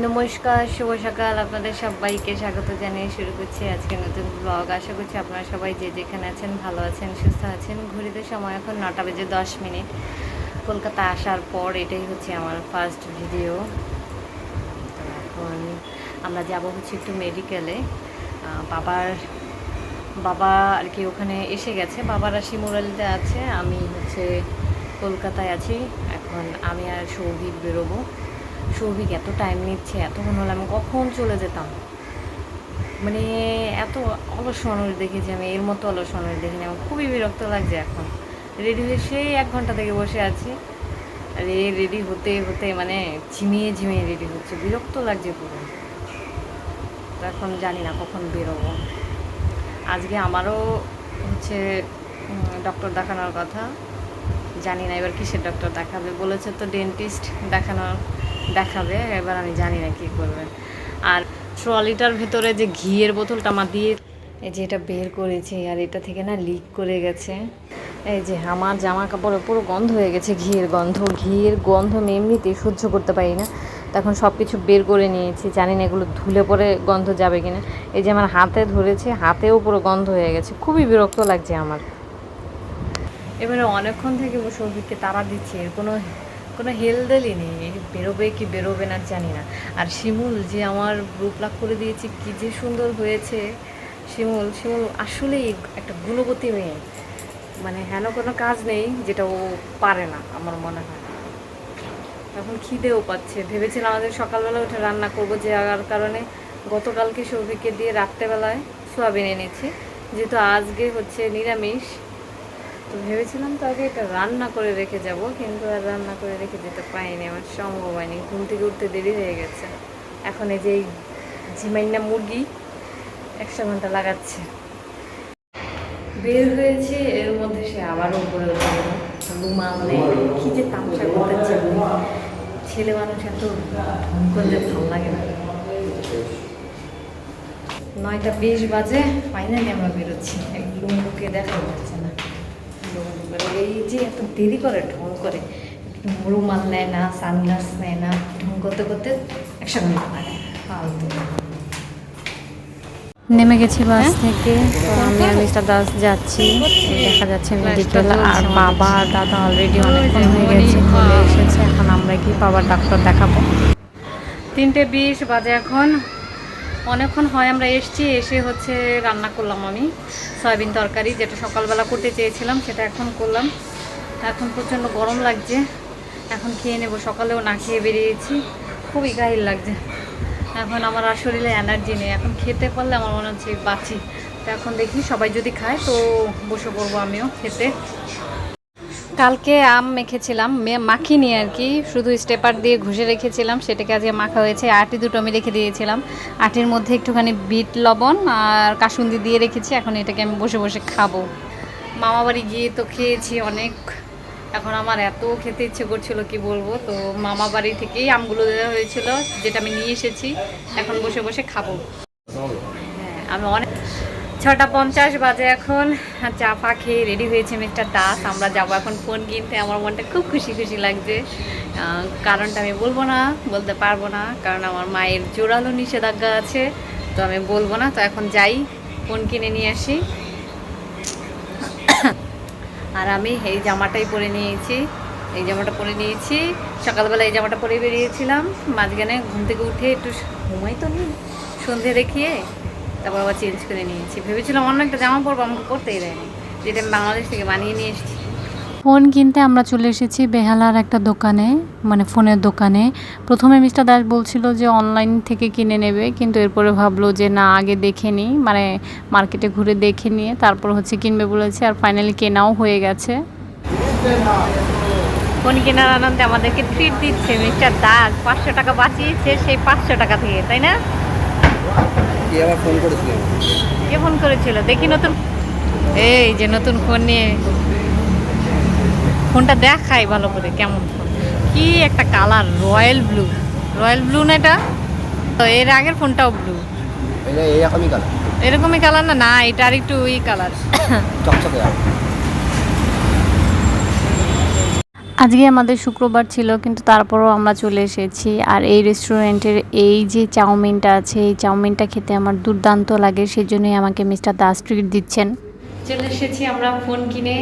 নমস্কার, শুভ সকাল। আপনাদের সবাইকে স্বাগত জানিয়ে শুরু করছি আজকে নতুন ব্লগ আশা করছি আপনারা সবাই যে যেখানে আছেন ভালো আছেন, সুস্থ আছেন। ঘুরিতে সময় এখন নটা বেজে দশ মিনিট। কলকাতা আসার পর এটাই হচ্ছে আমার ফার্স্ট ভিডিও এখন আমরা যাব হচ্ছে একটু মেডিকেলে বাবার, বাবা আর কি ওখানে এসে গেছে। বাবার আসি শিমুরালিতে আছে, আমি হচ্ছে কলকাতায় আছি। এখন আমি আর সৌভিক বেরোবো। সৌভিক, এত টাইম নিচ্ছে এতক্ষণ হলে আমি কখন চলে যেতাম? মানে এত অলস মানুষ দেখেছি আমি, এর মতো অলস মানুষ দেখিনি, আমার খুবই বিরক্ত লাগছে এখন। রেডি হয়ে সেই এক ঘণ্টা থেকে বসে আছি। আর রেডি হতে হতে মানে ঝিমিয়ে ঝিমিয়ে রেডি হচ্ছে, বিরক্ত লাগছে পুরো। তো এখন জানি না কখন বেরোবো। আজকে আমারও হচ্ছে ডক্টর দেখানোর কথা। জানি না এবার কিসের ডক্টর দেখাবে, বলেছে তো ডেন্টিস্ট দেখানোর। দেখাবে, এবার আমি জানি না কী করবে। আর ট্রলিটার ভেতরে যে ঘিয়ের বোতলটা আমার দিয়ে, এই যে এটা বের করেছি, আর এটা থেকে না লিক করে গেছে। এই যে আমার জামা কাপড়ে পুরো গন্ধ হয়ে গেছে, ঘিয়ের গন্ধ। ঘিয়ের গন্ধ আমি এমনিতেই সহ্য করতে পারি না। তখন সব কিছু বের করে নিয়েছি, জানি না এগুলো ধুলে পরে গন্ধ যাবে কিনা। এই যে আমার হাতে ধরেছে, হাতেও পুরো গন্ধ হয়ে গেছে। খুবই বিরক্ত লাগছে আমার। এবারে অনেকক্ষণ থেকে সৌভিককে তারা দিচ্ছে, এর কোনো কোনো হেলদেলই নেই বেরোবে কি বেরোবে না জানি না। আর শিমুল যে আমার রূপ লাভ করে দিয়েছে, কি যে সুন্দর হয়েছে। শিমুল শিমুল আসলেই একটা গুণবতী মেয়ে। মানে হেন কোনো কাজ নেই যেটা ও পারে না, আমার মনে হয়। এখন খিদেও পাচ্ছে। ভেবেছিলাম আমাদের সকালবেলা উঠে রান্না করব যে আগার কারণে। গতকালকে সৌভিককে দিয়ে রাত্রেবেলায় সোয়াবিন এনেছি। যেহেতু আজকে হচ্ছে নিরামিষ তো ভেবেছিলাম তো আগে এটা রান্না করে রেখে যাব, কিন্তু আর রান্না করে রেখে যেতে পারিনি, আমার সম্ভব হয়নি। ঘুম থেকে উঠতে দেরি হয়ে গেছে। এখন এই যে ঝিমাইনা মুরগি একশো ঘণ্টা লাগাচ্ছে। বের হয়েছে, এর মধ্যে সে আবারও উপরে উঠে নেই কি যে তামসা করতেছে। ছেলে মানুষ এত ঢং করলে ভালো লাগে না। নয়টা বিশ বাজে ফাইনালি আমরা বেরোচ্ছি। এক লুঙ্গুকে দেখা যাচ্ছে না। লুঙ্গু এই যে এত দেরি করে ঢং করে রুমাল নেয় না সানগ্লাস নেয় না ঢং করতে করতে একশো ঘণ্টা লাগে ফালতু। নেমে গেছি বাস থেকে। তো আমি আর মিস্টার দাস যাচ্ছি। দেখা যাচ্ছে মেডিকেল আর বাবা আর দাদা অলরেডি অনেকক্ষণ হয়ে গেছে চলে এসেছে। এখন আমরা কি বাবার ডাক্তার দেখাবো। তিনটে বিশ বাজে এখন। অনেকক্ষণ হয় আমরা এসছি, এসে হচ্ছে রান্না করলাম আমি, সয়াবিন তরকারি, যেটা সকালবেলা করতে চেয়েছিলাম, সেটা এখন করলাম। এখন প্রচণ্ড গরম লাগছে, এখন খেয়ে নেব। সকালেও না খেয়ে বেরিয়েছি, খুবই গাহিল লাগছে। এখন আমার আর শরীরে এনার্জি নেই, এখন খেতে পারলে আমার মনে হচ্ছে বাঁচি। তো এখন দেখি সবাই যদি খায় তো বসে পড়ব আমিও খেতে। কালকে আম মেখেছিলাম মাখিনি আর কি। শুধু স্টেপার দিয়ে ঘষে রেখেছিলাম, সেটাকে আজকে মাখা হয়েছে। আটি দুটো আমি রেখে দিয়েছিলাম। আটির মধ্যে একটুখানি বিট লবণ আর কাসুন্দি দিয়ে রেখেছি। এখন এটাকে আমি বসে বসে খাব। মামা বাড়ি গিয়ে তো খেয়েছি অনেক। এখন আমার এত খেতে ইচ্ছে করছিল, কি বলব? তো মামা বাড়ি থেকেই আমগুলো দেওয়া হয়েছিল, যেটা আমি নিয়ে এসেছি। এখন বসে বসে খাব। হ্যাঁ আমি অনেক ছটা পঞ্চাশ বাজে এখন। চা ফা খেয়ে রেডি হয়েছে মিস্টার দাস। আমরা যাব এখন ফোন কিনতে। আমার মনটা খুব খুশি খুশি লাগছে। কারণটা আমি বলব না, বলতে পারব না। কারণ আমার মায়ের জোরালো নিষেধাজ্ঞা আছে। তো আমি বলব না। তো এখন যাই ফোন কিনে নিয়ে আসি। আর আমি এই জামাটাই পরে নিয়েছি। এই জামাটা পরে নিয়েছি। সকালবেলা এই জামাটা পরে বেরিয়েছিলাম। মাঝখানে ঘুম থেকে উঠে একটু ঘুমাই তো নেই সন্ধে দেখিয়ে তারপর আবার চেঞ্জ করে নিয়েছি। ভেবেছিলাম অন্য একটা জামা পরবো আমাকে করতেই দেয়নি। যেটা আমি বাংলাদেশ থেকে বানিয়ে নিয়ে এসেছি। ফোন কিনতে আমরা চলে এসেছি বেহালার একটা দোকানে মানে ফোনের দোকানে। প্রথমে মিস্টার দাস বলছিল যে অনলাইন থেকে কিনে নেবে কিন্তু এরপরে ভাবলো যে না আগে দেখে নিই মানে মার্কেটে ঘুরে দেখে নিয়ে তারপর হচ্ছে কিনবে বলেছে আর ফাইনালি কেনাও হয়ে গেছে। ফোন কেনার আনন্দে আমাদেরকে ট্রিট দিচ্ছে মিস্টার দাস। পাঁচশো টাকা বাঁচিয়েছে সেই পাঁচশো টাকা থেকে তাই না? কি আবার ফোন করেছিল? কে ফোন করেছিল? দেখি নতুন এই যে নতুন ফোন নিয়ে ফোনটা দেখাই ভালো করে কেমন ফোন। কি একটা colour royal blue. Royal blue না এটা? তো এর আগের ফোনটাও ব্লু। এরকমই কালার। এরকমই কালার না? না এটা আর একটু ই কালার। চকচকে আর আজকে আমাদের শুক্রবার ছিল, কিন্তু তারপরও আমরা চলে এসেছি। আর এই রেস্টুরেন্টের এই যে চাউমিনটা আছে, এই চাউমিনটা খেতে আমার দুর্দান্ত লাগে সেই জন্যই আমাকে মিস্টার দাস ট্রিট দিচ্ছেন। চলে এসেছি আমরা ফোন কিনে,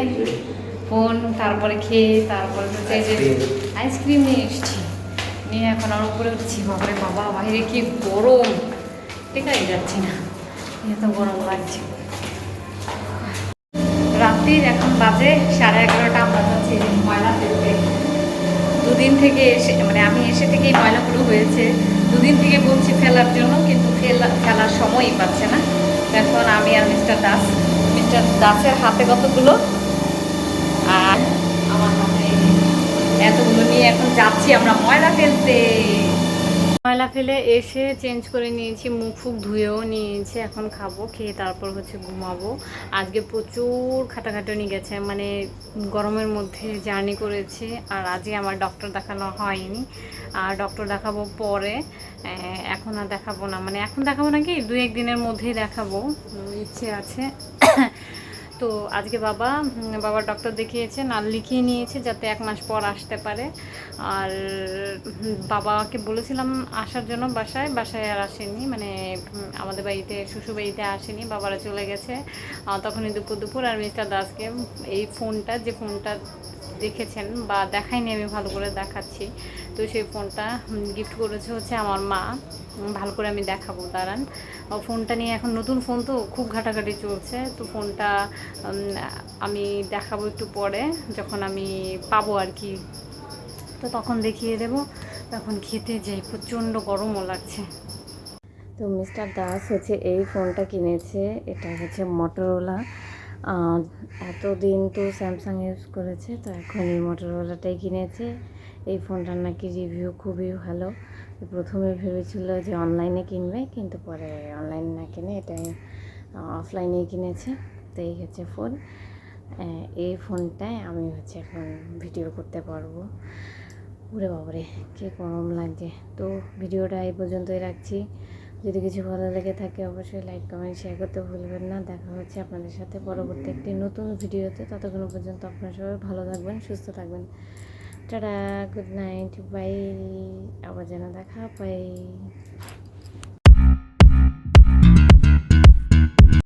ফোন, তারপরে খেয়ে, তারপরে হচ্ছে যে আইসক্রিম নিয়ে এসেছি। নিয়ে এখন আর উপরে উঠছি বাবা, বাইরে কি গরম? টেকাই যাচ্ছি না, এত গরম লাগছে। রাত্রির এখন বাজে সাড়ে এগারোটা, আমরা যাচ্ছি ময়লা ফেলতে। দুদিন থেকে এসে মানে আমি এসে থেকেই ময়লাগুলো হয়েছে। দুদিন থেকে বলছি ফেলার জন্য, কিন্তু ফেলা, ফেলার সময়ই পাচ্ছে না। এখন আমি আর মিস্টার দাস, মিস্টার দাসের হাতে কতগুলো? আর আমার হাতে এতগুলো নিয়ে এখন যাচ্ছি আমরা ময়লা ফেলতে। ময়লা ফেলে এসে চেঞ্জ করে নিয়েছি, মুখ ফুক ধুয়েও নিয়েছি, এখন খাব, খেয়ে তারপর হচ্ছে ঘুমাবো। আজকে প্রচুর খাটাখাটনি গেছে মানে গরমের মধ্যে জার্নি করেছি, আর আজকে আমার ডক্টর দেখানো হয়নি। আর ডক্টর দেখাবো পরে এখন আর দেখাবো না। মানে এখন দেখাবো নাকি? দু এক দিনের মধ্যেই দেখাবো, ইচ্ছে আছে। তো আজকে বাবা বাবা ডক্টর দেখিয়েছে নাল লিখিয়ে নিয়েছে যাতে এক মাস পর আসতে পারে। আর বাবাকে বলেছিলাম আসার জন্য বাসায় বাসায় আর আসেনি। মানে আমাদের বাড়িতে, শ্বশুর বাড়িতে আসেনি, বাবারা চলে গেছে। তখনই দুপুর দুপুর। আর মিস্টার দাসকে এই ফোনটা, যে ফোনটা দেখেছেন বা দেখাইনি আমি ভালো করে দেখাচ্ছি। তো সেই ফোনটা গিফট করেছে হচ্ছে আমার মা। ভালো করে আমি দেখাবো, দাঁড়ান। ফোনটা নিয়ে এখন নতুন ফোন তো খুব ঘাটাঘাটি চলছে। তো ফোনটা আমি দেখাবো একটু পরে, যখন আমি পাবো আর কি। তো তখন দেখিয়ে দেব। তখন খেতে যাই, প্রচণ্ড গরমও লাগছে। তো মিস্টার দাস হচ্ছে এই ফোনটা কিনেছে। এটা হচ্ছে মটোরোলা এতদিন তো স্যামসাং ইউজ করেছে, তো এখন এই মটোরোলাটাই কিনেছে। এই ফোনটার নাকি রিভিউ খুবই ভালো। প্রথমে ভেবেছিল যে অনলাইনে কিনবে, কিন্তু পরে অনলাইন না কিনে এটাই অফলাইনেই কিনেছে। তো এই হচ্ছে ফোন এই ফোনটায় আমি হচ্ছে এখন ভিডিও করতে পারব। ওরে বাবারে, কি গরম লাগছে। তো ভিডিওটা এই পর্যন্তই রাখছি। যদি কিছু ভালো লেগে থাকে অবশ্যই লাইক কমেন্ট শেয়ার করতে ভুলবেন না। দেখা হচ্ছে আপনাদের সাথে পরবর্তী একটি নতুন ভিডিওতে। ততক্ষণ পর্যন্ত আপনারা সবাই ভালো থাকবেন, সুস্থ থাকবেন। টাটা গুড নাইট বাই আবার যেন দেখা পাই